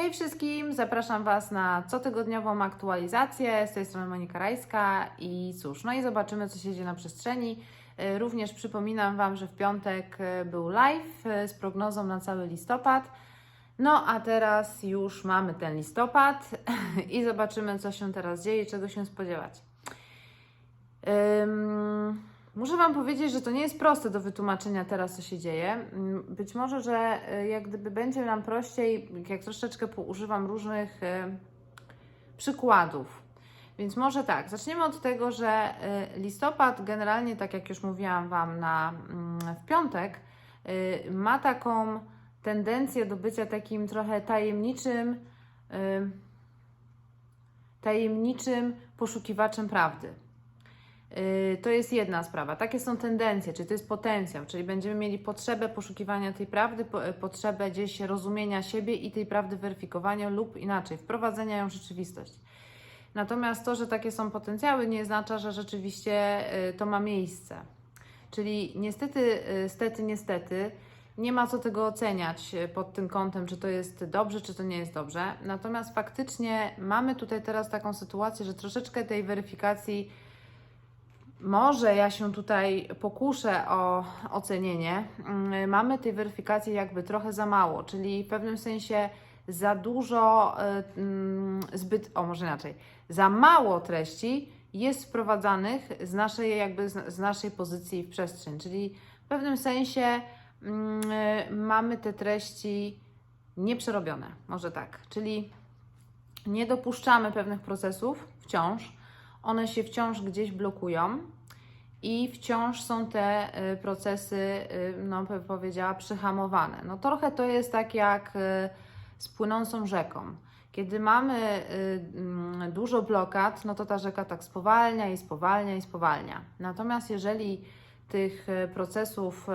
Hej wszystkim, zapraszam Was na cotygodniową aktualizację. Z tej strony Monika Rajska i cóż, no i zobaczymy, co się dzieje na przestrzeni. E, Również przypominam Wam, że w piątek e, był live e, z prognozą na cały listopad. No a teraz już mamy ten listopad i zobaczymy, co się teraz dzieje, czego się spodziewać. Ym, muszę Wam powiedzieć, że to nie jest proste do wytłumaczenia teraz, co się dzieje. Ym, Być może, że y, jak gdyby będzie nam prościej, jak troszeczkę używam różnych y, przykładów. Więc może tak, zaczniemy od tego, że y, listopad generalnie, tak jak już mówiłam Wam na, mm, w piątek, ma taką tendencję do bycia takim trochę tajemniczym, tajemniczym poszukiwaczem prawdy. Yy, To jest jedna sprawa. Takie są tendencje, czyli to jest potencjał, czyli będziemy mieli potrzebę poszukiwania tej prawdy, e, potrzebę gdzieś rozumienia siebie i tej prawdy weryfikowania lub inaczej, wprowadzenia ją w rzeczywistość. Natomiast to, że takie są potencjały, nie oznacza, że rzeczywiście yy, to ma miejsce. Czyli niestety, stety, niestety, nie ma co tego oceniać pod tym kątem, czy to jest dobrze, czy to nie jest dobrze. Natomiast faktycznie mamy tutaj teraz taką sytuację, że troszeczkę tej weryfikacji może ja się tutaj pokuszę o ocenienie. Mm, Mamy tej weryfikacji jakby trochę za mało, czyli w pewnym sensie za dużo, y, mm, zbyt, o może inaczej, za mało treści jest wprowadzanych z naszej jakby z, naszej pozycji w przestrzeń, czyli w pewnym sensie mm, y, mamy te treści nieprzerobione, może tak, czyli nie dopuszczamy pewnych procesów wciąż, one się wciąż gdzieś blokują i wciąż są te y, procesy, y, no bym powiedziała, przyhamowane. No trochę to jest tak jak y, z płynącą rzeką. Kiedy mamy mm, dużo blokad, no to ta rzeka tak spowalnia i spowalnia i spowalnia. Natomiast jeżeli tych procesów,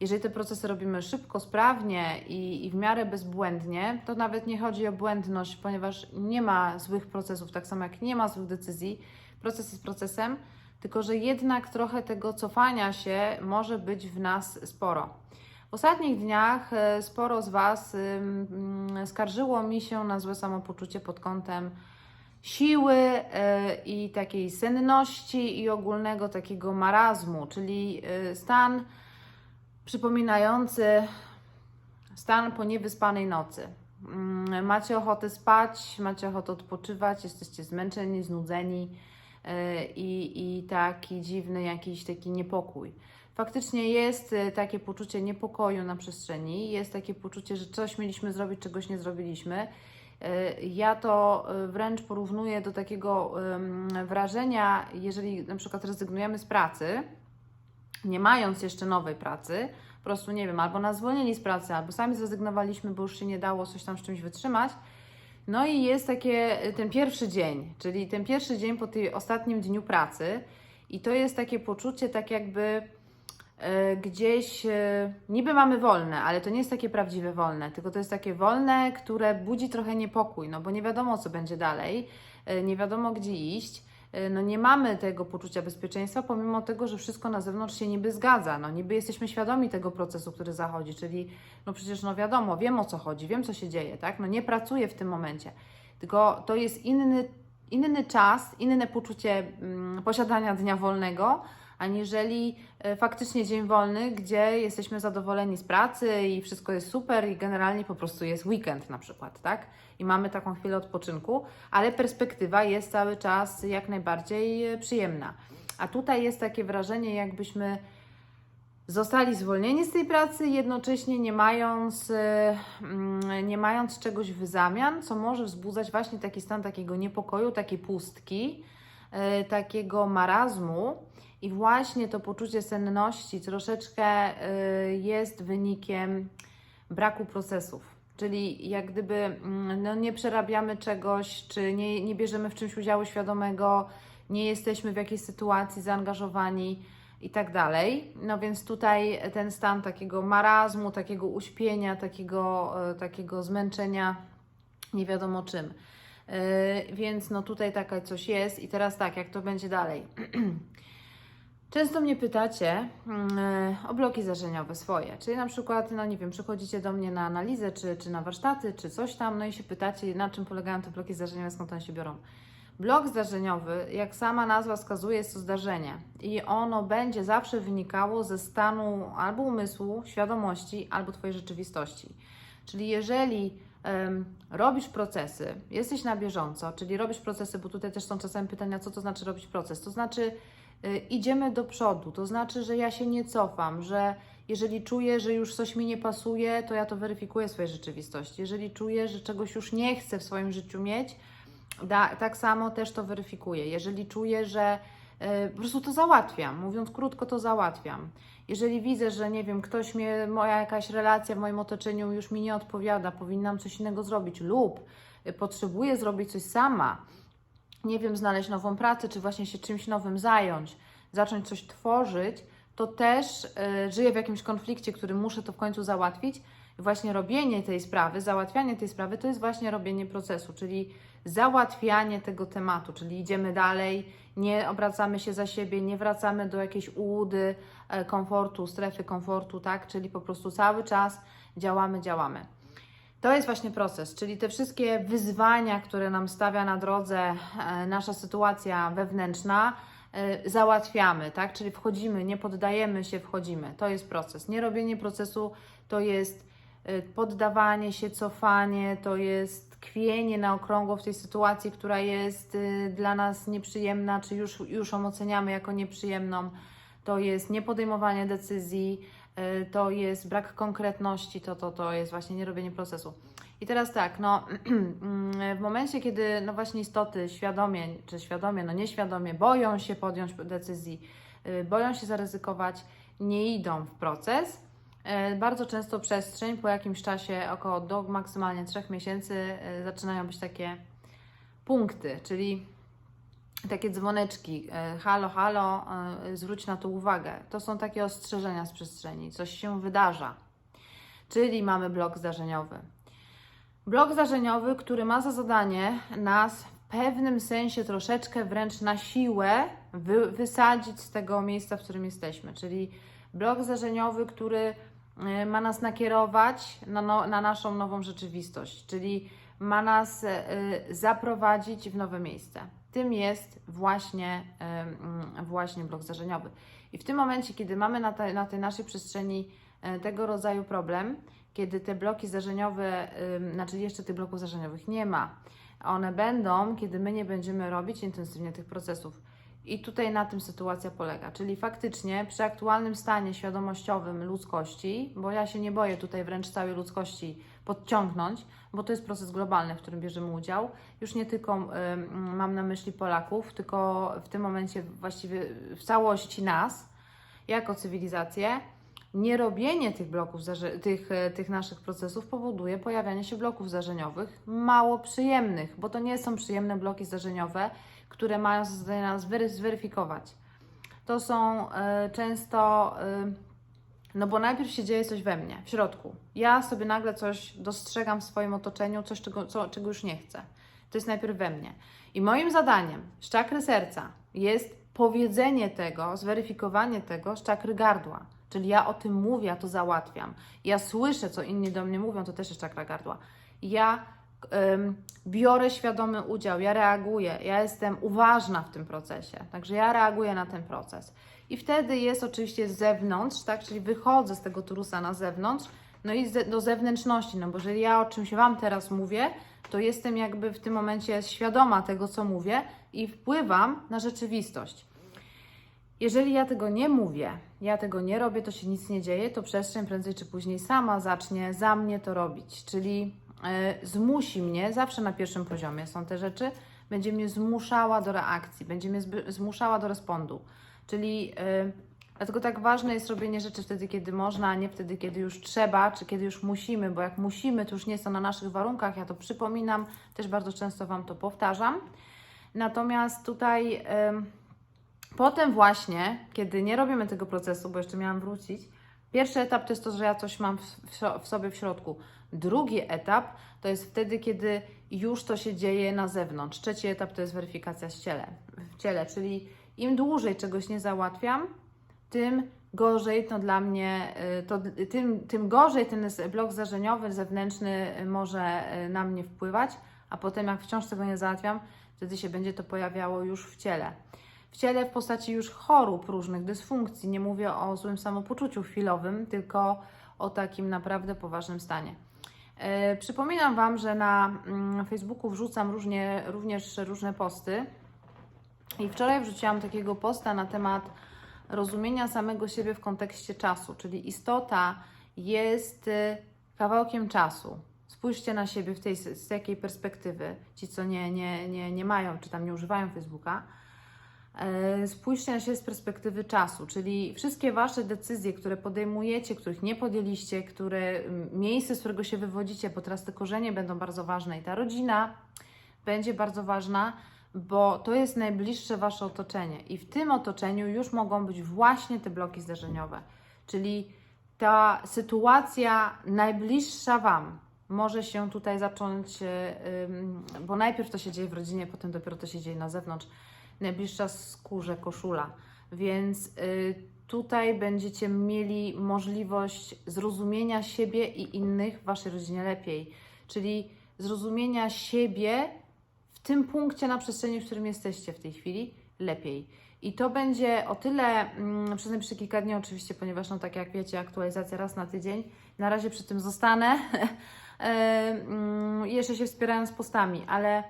jeżeli te procesy robimy szybko, sprawnie i, i w miarę bezbłędnie, to nawet nie chodzi o błędność, ponieważ nie ma złych procesów, tak samo jak nie ma złych decyzji. Proces jest procesem, tylko że jednak trochę tego cofania się może być w nas sporo. W ostatnich dniach e, sporo z Was mm, skarżyło mi się na złe samopoczucie pod kątem siły e, i takiej senności i ogólnego takiego marazmu, czyli e, stan przypominający stan po niewyspanej nocy. Mm, Macie ochotę spać, macie ochotę odpoczywać, jesteście zmęczeni, znudzeni e, i, i taki dziwny jakiś taki niepokój. Faktycznie jest e, takie poczucie niepokoju na przestrzeni, jest takie poczucie, że coś mieliśmy zrobić, czegoś nie zrobiliśmy. E, Ja to wręcz porównuję do takiego wrażenia, jeżeli na przykład rezygnujemy z pracy, nie mając jeszcze nowej pracy, po prostu nie wiem, albo nas zwolnili z pracy, albo sami zrezygnowaliśmy, bo już się nie dało coś tam z czymś wytrzymać. No i jest takie ten pierwszy dzień, czyli ten pierwszy dzień po tym ostatnim dniu pracy, i to jest takie poczucie, tak jakby e, gdzieś e, niby mamy wolne, ale to nie jest takie prawdziwe wolne, tylko to jest takie wolne, które budzi trochę niepokój, no bo nie wiadomo, co będzie dalej, nie wiadomo, gdzie iść. E, No nie mamy tego poczucia bezpieczeństwa, pomimo tego, że wszystko na zewnątrz się niby zgadza. No niby jesteśmy świadomi tego procesu, który zachodzi, czyli no przecież no wiadomo, wiem o co chodzi, wiem co się dzieje, tak? No nie pracuję w tym momencie. Tylko to jest inny, inny czas, inne poczucie mm, posiadania dnia wolnego, aniżeli e, faktycznie dzień wolny, gdzie jesteśmy zadowoleni z pracy i wszystko jest super i generalnie po prostu jest weekend na przykład, tak? I mamy taką chwilę odpoczynku, ale perspektywa jest cały czas jak najbardziej e, przyjemna. A tutaj jest takie wrażenie, jakbyśmy zostali zwolnieni z tej pracy, jednocześnie nie mając, e, mm, nie mając czegoś w zamian, co może wzbudzać właśnie taki stan takiego niepokoju, takiej pustki, takiego marazmu. I właśnie to poczucie senności troszeczkę e, jest wynikiem braku procesów. Czyli jak gdyby mm, no, nie przerabiamy czegoś, czy nie, nie bierzemy w czymś udziału świadomego, nie jesteśmy w jakiejś sytuacji zaangażowani i tak dalej. No więc tutaj ten stan takiego marazmu, takiego uśpienia, takiego, e, takiego zmęczenia, nie wiadomo czym. E, Więc no tutaj taka coś jest i teraz tak, jak to będzie dalej. Często mnie pytacie mm, e, o bloki zdarzeniowe swoje, czyli na przykład, no nie wiem, przychodzicie do mnie na analizę, czy, czy na warsztaty, czy coś tam, no i się pytacie, na czym polegają te bloki zdarzeniowe, skąd one się biorą. Blok zdarzeniowy, jak sama nazwa wskazuje, jest to zdarzenie i ono będzie zawsze wynikało ze stanu albo umysłu, świadomości, albo Twojej rzeczywistości. Czyli jeżeli robisz procesy, jesteś na bieżąco, czyli robisz procesy, bo tutaj też są czasem pytania, co to znaczy robić proces, to znaczy idziemy do przodu, to znaczy, że ja się nie cofam, że jeżeli czuję, że już coś mi nie pasuje, to ja to weryfikuję w swojej rzeczywistości. Jeżeli czuję, że czegoś już nie chcę w swoim życiu mieć, da, tak samo też to weryfikuję. Jeżeli czuję, że y, po prostu to załatwiam, mówiąc krótko, to załatwiam. Jeżeli widzę, że nie wiem, ktoś mnie, moja jakaś relacja w moim otoczeniu już mi nie odpowiada, powinnam coś innego zrobić lub y, potrzebuję zrobić coś sama, nie wiem, znaleźć nową pracę, czy właśnie się czymś nowym zająć, zacząć coś tworzyć, to też y, żyję w jakimś konflikcie, który muszę to w końcu załatwić. I właśnie robienie tej sprawy, załatwianie tej sprawy, to jest właśnie robienie procesu, czyli załatwianie tego tematu, czyli idziemy dalej, nie obracamy się za siebie, nie wracamy do jakiejś ułudy, e, komfortu, strefy komfortu, tak? Czyli po prostu cały czas działamy, działamy. To jest właśnie proces, czyli te wszystkie wyzwania, które nam stawia na drodze e, nasza sytuacja wewnętrzna, e, załatwiamy, tak? Czyli wchodzimy, nie poddajemy się, wchodzimy. To jest proces. Nie robienie procesu to jest e, poddawanie się, cofanie, to jest tkwienie na okrągło w tej sytuacji, która jest dla nas nieprzyjemna, czy już, już ją oceniamy jako nieprzyjemną. To jest niepodejmowanie decyzji, to jest brak konkretności, to, to, to jest właśnie nierobienie procesu. I teraz tak, no w momencie, kiedy no właśnie istoty świadomie, czy świadomie, no nieświadomie boją się podjąć decyzji, y, boją się zaryzykować, nie idą w proces, y, bardzo często przestrzeń po jakimś czasie, około do maksymalnie trzech miesięcy, y, zaczynają być takie punkty, czyli takie dzwoneczki, e, halo, halo, e, zwróć na to uwagę. To są takie ostrzeżenia z przestrzeni, coś się wydarza. Czyli mamy blok zdarzeniowy. Blok zdarzeniowy, który ma za zadanie nas w pewnym sensie troszeczkę wręcz na siłę wy, wysadzić z tego miejsca, w którym jesteśmy. Czyli blok zdarzeniowy, który e, ma nas nakierować na, no, na naszą nową rzeczywistość, czyli ma nas e, zaprowadzić w nowe miejsce. Tym jest właśnie, mm, właśnie blok zdarzeniowy. I w tym momencie, kiedy mamy na, te, na tej naszej przestrzeni e, tego rodzaju problem, kiedy te bloki zdarzeniowe, znaczy jeszcze tych bloków zdarzeniowych nie ma, one będą, kiedy my nie będziemy robić intensywnie tych procesów. I tutaj na tym sytuacja polega. Czyli faktycznie przy aktualnym stanie świadomościowym ludzkości, bo ja się nie boję tutaj wręcz całej ludzkości podciągnąć, bo to jest proces globalny, w którym bierzemy udział. Już nie tylko ym, mam na myśli Polaków, tylko w tym momencie właściwie w całości nas, jako cywilizację nierobienie tych bloków, tych, e, tych naszych procesów powoduje pojawianie się bloków zdarzeniowych mało przyjemnych, bo to nie są przyjemne bloki zdarzeniowe, które mają za zadanie nas wery- zweryfikować. To są e, często, e, no bo najpierw się dzieje coś we mnie, w środku. Ja sobie nagle coś dostrzegam w swoim otoczeniu, coś, czego, co, czego już nie chcę. To jest najpierw we mnie. I moim zadaniem z czakry serca jest powiedzenie tego, zweryfikowanie tego z czakry gardła. Czyli ja o tym mówię, ja to załatwiam. Ja słyszę, co inni do mnie mówią, to też jest czakra gardła. Ja biorę świadomy udział, ja reaguję, ja jestem uważna w tym procesie. Także ja reaguję na ten proces. I wtedy jest oczywiście z zewnątrz, tak? Czyli wychodzę z tego turusa na zewnątrz, no i do zewnętrzności, no bo jeżeli ja o czymś Wam teraz mówię, to jestem jakby w tym momencie świadoma tego, co mówię i wpływam na rzeczywistość. Jeżeli ja tego nie mówię, ja tego nie robię, to się nic nie dzieje, to przestrzeń prędzej czy później sama zacznie za mnie to robić, czyli zmusi mnie, zawsze na pierwszym poziomie są te rzeczy, będzie mnie zmuszała do reakcji, będzie mnie zmuszała do respondu. Czyli y, dlatego tak ważne jest robienie rzeczy wtedy, kiedy można, a nie wtedy, kiedy już trzeba, czy kiedy już musimy, bo jak musimy, to już nie to na naszych warunkach, ja to przypominam, też bardzo często Wam to powtarzam. Natomiast tutaj. Potem właśnie, kiedy nie robimy tego procesu, bo jeszcze miałam wrócić, pierwszy etap to jest to, że ja coś mam w, sobie w środku. Drugi etap to jest wtedy, kiedy już to się dzieje na zewnątrz. Trzeci etap to jest weryfikacja w ciele, w ciele czyli im dłużej czegoś nie załatwiam, tym gorzej to dla mnie, y, to tym, tym gorzej ten blok zdarzeniowy, zewnętrzny może y, na mnie wpływać, a potem jak wciąż tego nie załatwiam, wtedy się będzie to pojawiało już w ciele. W ciele w postaci już chorób różnych, dysfunkcji. Nie mówię o złym samopoczuciu chwilowym, tylko o takim naprawdę poważnym stanie. E, Przypominam Wam, że na mm, Facebooku wrzucam różnie, również różne posty. I wczoraj wrzuciłam takiego posta na temat rozumienia samego siebie w kontekście czasu, czyli istota jest y, kawałkiem czasu. Spójrzcie na siebie w tej, z jakiej perspektywy, ci co nie, nie, nie, nie mają, czy tam nie używają Facebooka, spójrzcie na siebie z perspektywy czasu, czyli wszystkie Wasze decyzje, które podejmujecie, których nie podjęliście, które miejsce, z którego się wywodzicie, bo teraz te korzenie będą bardzo ważne i ta rodzina będzie bardzo ważna, bo to jest najbliższe Wasze otoczenie i w tym otoczeniu już mogą być właśnie te bloki zdarzeniowe, czyli ta sytuacja najbliższa Wam może się tutaj zacząć, e, bo najpierw to się dzieje w rodzinie, potem dopiero to się dzieje na zewnątrz najbliższa skórze koszula. Więc y, tutaj będziecie mieli możliwość zrozumienia siebie i innych w waszej rodzinie lepiej. Czyli zrozumienia siebie w tym punkcie na przestrzeni, w którym jesteście w tej chwili, lepiej. I to będzie o tyle mm, przez najbliższe kilka dni, oczywiście, ponieważ, no tak jak wiecie, aktualizacja raz na tydzień. Na razie przy tym zostanę, e, mm, jeszcze się wspierając postami, ale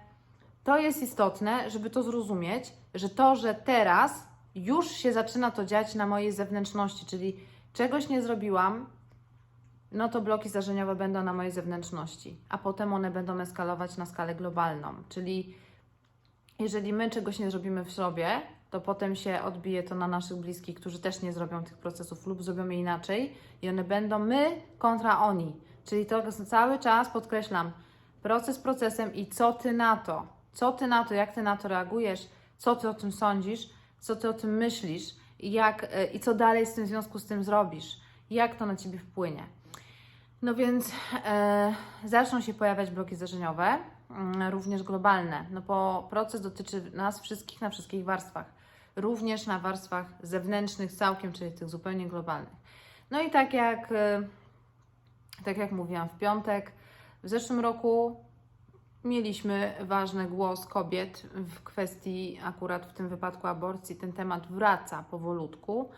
to jest istotne, żeby to zrozumieć, że to, że teraz już się zaczyna to dziać na mojej zewnętrzności, czyli czegoś nie zrobiłam, no to bloki zdarzeniowe będą na mojej zewnętrzności, a potem one będą eskalować na skalę globalną. Czyli jeżeli my czegoś nie zrobimy w sobie, to potem się odbije to na naszych bliskich, którzy też nie zrobią tych procesów lub zrobią je inaczej i one będą my kontra oni. Czyli to cały czas podkreślam, proces procesem i co ty na to? Co ty na to, jak ty na to reagujesz, co ty o tym sądzisz, co ty o tym myślisz i, jak, e, i co dalej z tym w związku z tym zrobisz, jak to na ciebie wpłynie. No więc e, zaczną się pojawiać bloki zdarzeniowe, mm, również globalne, no bo proces dotyczy nas wszystkich na wszystkich warstwach, również na warstwach zewnętrznych całkiem, czyli tych zupełnie globalnych. No i tak jak, e, tak jak mówiłam w piątek, w zeszłym roku mieliśmy ważny głos kobiet w kwestii akurat w tym wypadku aborcji. Ten temat wraca powolutku.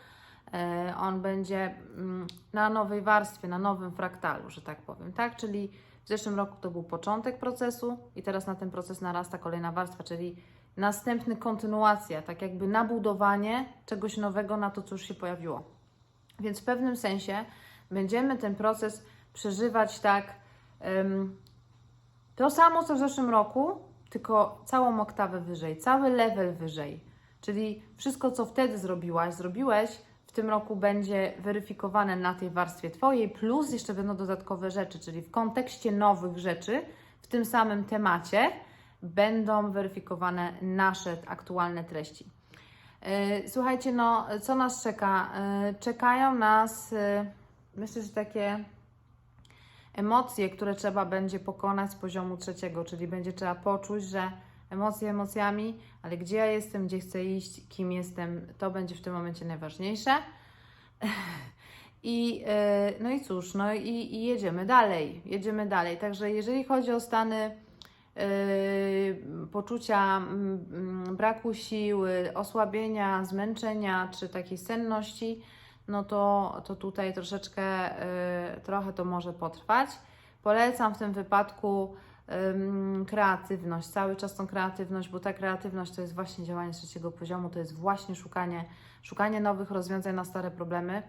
E, On będzie mm, na nowej warstwie, na nowym fraktalu, że tak powiem, tak? Czyli w zeszłym roku to był początek procesu i teraz na ten proces narasta kolejna warstwa, czyli następny kontynuacja, tak jakby nabudowanie czegoś nowego na to, co już się pojawiło. Więc w pewnym sensie będziemy ten proces przeżywać tak to samo co w zeszłym roku, tylko całą oktawę wyżej, cały level wyżej. Czyli wszystko, co wtedy zrobiłaś, zrobiłeś, w tym roku będzie weryfikowane na tej warstwie Twojej, plus jeszcze będą dodatkowe rzeczy, czyli w kontekście nowych rzeczy, w tym samym temacie, będą weryfikowane nasze aktualne treści. Yy, Słuchajcie, no co nas czeka? Yy, Czekają nas, yy, myślę, że takie emocje, które trzeba będzie pokonać z poziomu trzeciego, czyli będzie trzeba poczuć, że emocje emocjami, ale gdzie ja jestem, gdzie chcę iść, kim jestem, to będzie w tym momencie najważniejsze. I, e, no i cóż, no i, i jedziemy dalej, jedziemy dalej. Także jeżeli chodzi o stany e, poczucia braku siły, osłabienia, zmęczenia czy takiej senności, no to, to tutaj troszeczkę, e, trochę to może potrwać. Polecam w tym wypadku kreatywność, cały czas tą kreatywność, bo ta kreatywność to jest właśnie działanie trzeciego poziomu, to jest właśnie szukanie, szukanie nowych rozwiązań na stare problemy,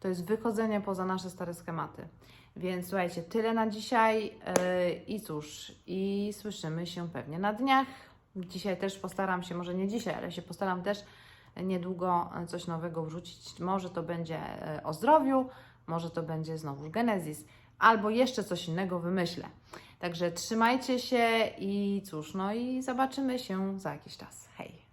to jest wychodzenie poza nasze stare schematy. Więc słuchajcie, tyle na dzisiaj yy, i cóż, i słyszymy się pewnie na dniach. Dzisiaj też postaram się, może nie dzisiaj, ale się postaram też niedługo coś nowego wrzucić. Może to będzie e, o zdrowiu, może to będzie znowu Genezis, albo jeszcze coś innego wymyślę. Także trzymajcie się i cóż, no i zobaczymy się za jakiś czas. Hej!